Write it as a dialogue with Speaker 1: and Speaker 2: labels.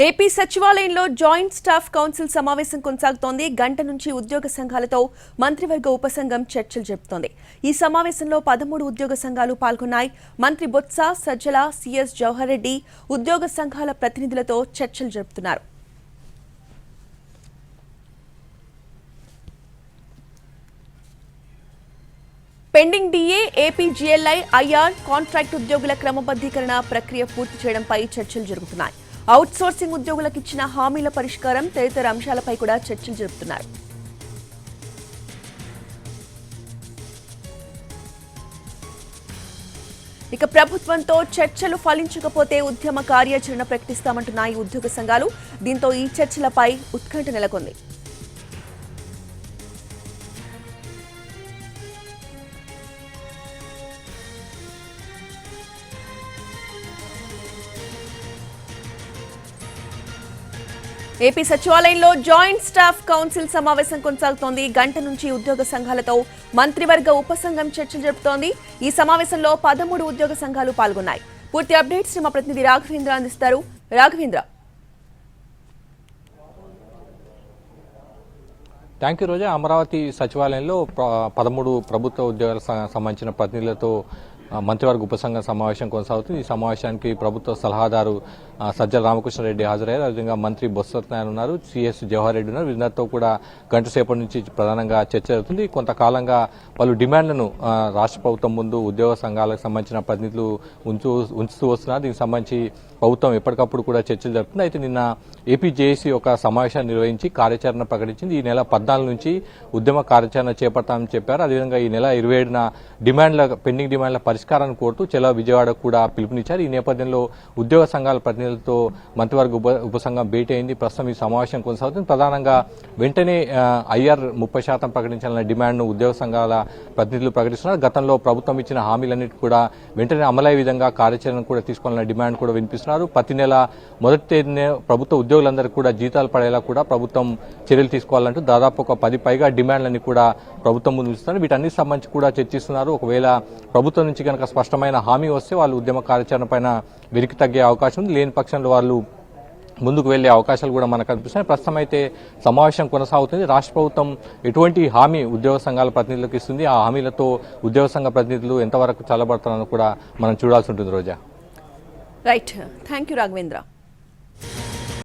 Speaker 1: AP సచివాలయంలో joint staff council సమావేశం కొనసాగుతోంది. గంట నుంచి ఉద్యోగ సంఘాలతో మంత్రివర్గ ఉపసంఘం చర్చలు జరుపుతోంది. ఈ సమావేశంలో పదమూడు ఉద్యోగ సంఘాలు పాల్గొన్నాయి. మంత్రి బొత్స సజ్జల సిఎస్ జవహర్ రెడ్డి ఉద్యోగ సంఘాల ప్రతినిధులతో చర్చలు జరుపుతున్నారు. Pending DA AP GLI IR contract ఉద్యోగుల క్రమబద్ధీకరణ ప్రక్రియ పూర్తి చేయడంపై చర్చలు జరుగుతున్నాయి. అవుట్ సోర్సింగ్ ఉద్యోగులకు ఇచ్చిన హామీల పరిష్కారం తదితర అంశాలపై కూడా చర్చలు జరుపుతున్నారు. ఇక ప్రభుత్వంతో చర్చలు ఫలించకపోతే ఉద్యమ కార్యాచరణ ప్రకటిస్తామంటున్నాయి ఉద్యోగ సంఘాలు. దీంతో ఈ చర్చలపై ఉత్కంఠ నెలకొంది. ఏపీ సచివాలయంలో జాయింట్ స్టాఫ్ కౌన్సిల్ సమావేశం కొనసాగుతోంది. గంట నుంచి ఉద్యోగ సంఘాలతో మంత్రివర్గ ఉపసంఘం చర్చలు జరుపుతోంది. ఈ సమావేశంలో పదమూడు ఉద్యోగ సంఘాలు పాల్గొన్నాయి. పూర్తి అప్డేట్స్ మా ప్రతినిధి రాఘవేంద్ర అందిస్తారు. రాఘవేంద్ర.
Speaker 2: థ్యాంక్ యూ రోజా అమరావతి సచివాలయంలో పదమూడు ప్రభుత్వ ఉద్యోగాలకు సంబంధించిన ప్రతినిధులతో మంత్రివర్గ ఉపసంఘ సమావేశం కొనసాగుతుంది. ఈ సమావేశానికి ప్రభుత్వ సలహాదారు సజ్జల రామకృష్ణారెడ్డి హాజరయ్యారు. అదేవిధంగా మంత్రి బొత్స ఉన్నారు. సిఎస్ జవహర్ రెడ్డి ఉన్నారు. వీరిద్దరితో కూడా గంట సేపటి నుంచి ప్రధానంగా చర్చ జరుగుతుంది. కొంతకాలంగా పలు డిమాండ్లను రాష్ట్ర ప్రభుత్వం ముందు ఉద్యోగ సంఘాలకు సంబంధించిన ప్రతినిధులు ఉంచు ఉంచుతూ వస్తున్నారు. దీనికి సంబంధించి ప్రభుత్వం ఎప్పటికప్పుడు కూడా చర్చలు జరుపుతుంది. అయితే నిన్న ఏపీ జేఏసీ ఒక సమావేశాన్ని నిర్వహించి కార్యాచరణ ప్రకటించింది. ఈ నెల పద్నాలుగు నుంచి ఉద్యమ కార్యాచరణ చేపడతామని చెప్పారు. అదేవిధంగా ఈ నెల ఇరవై ఏడున డిమాండ్ల పెండింగ్ డిమాండ్ల పరిస్థితి పరిష్కారాన్ని కోరుతూ చెలా విజయవాడకు కూడా పిలుపునిచ్చారు. ఈ నేపథ్యంలో ఉద్యోగ సంఘాల ప్రతినిధులతో మంత్రివర్గ ఉప ఉపసంఘం భేటీ అయింది ప్రస్తుతం ఈ సమావేశం కొనసాగుతుంది. ప్రధానంగా వెంటనే ఐఆర్ ముప్పై శాతం ప్రకటించాలన్న డిమాండ్ను ఉద్యోగ సంఘాల ప్రతినిధులు ప్రకటిస్తున్నారు. గతంలో ప్రభుత్వం ఇచ్చిన హామీలన్నిటి కూడా వెంటనే అమలయ్యే విధంగా కార్యాచరణ కూడా తీసుకోవాలన్న డిమాండ్ కూడా వినిపిస్తున్నారు. ప్రతి నెల మొదటి తేదీనే ప్రభుత్వ ఉద్యోగులందరికీ కూడా జీతాలు పడేలా కూడా ప్రభుత్వం చర్యలు తీసుకోవాలంటూ దాదాపు ఒక పది పైగా డిమాండ్లన్నీ కూడా ప్రభుత్వం ముందు ఉంచుతున్నారు వీటన్నిటి సంబంధించి కూడా చర్చిస్తున్నారు. ఒకవేళ ప్రభుత్వం నుంచి కనుక స్పష్టమైన హామీ వస్తే వాళ్ళు ఉద్యమ కార్యాచరణ పైన వెలికి తగ్గే అవకాశం ఉంది. లేని పక్షంలో వాళ్ళు ముందుకు వెళ్ళే అవకాశాలు కూడా మనకు కనిపిస్తున్నాయి. ప్రస్తుతం అయితే సమావేశం కొనసాగుతుంది. రాష్ట్ర ప్రభుత్వం ఎటువంటి హామీ ఉద్యోగ సంఘాల ప్రతినిధులకు ఇస్తుంది? ఆ హామీలతో ఉద్యోగ సంఘ ప్రతినిధులు ఎంతవరకు చల్లబడతారని కూడా మనం చూడాల్సి ఉంటుంది Roja.
Speaker 1: Right thank you Raghavendra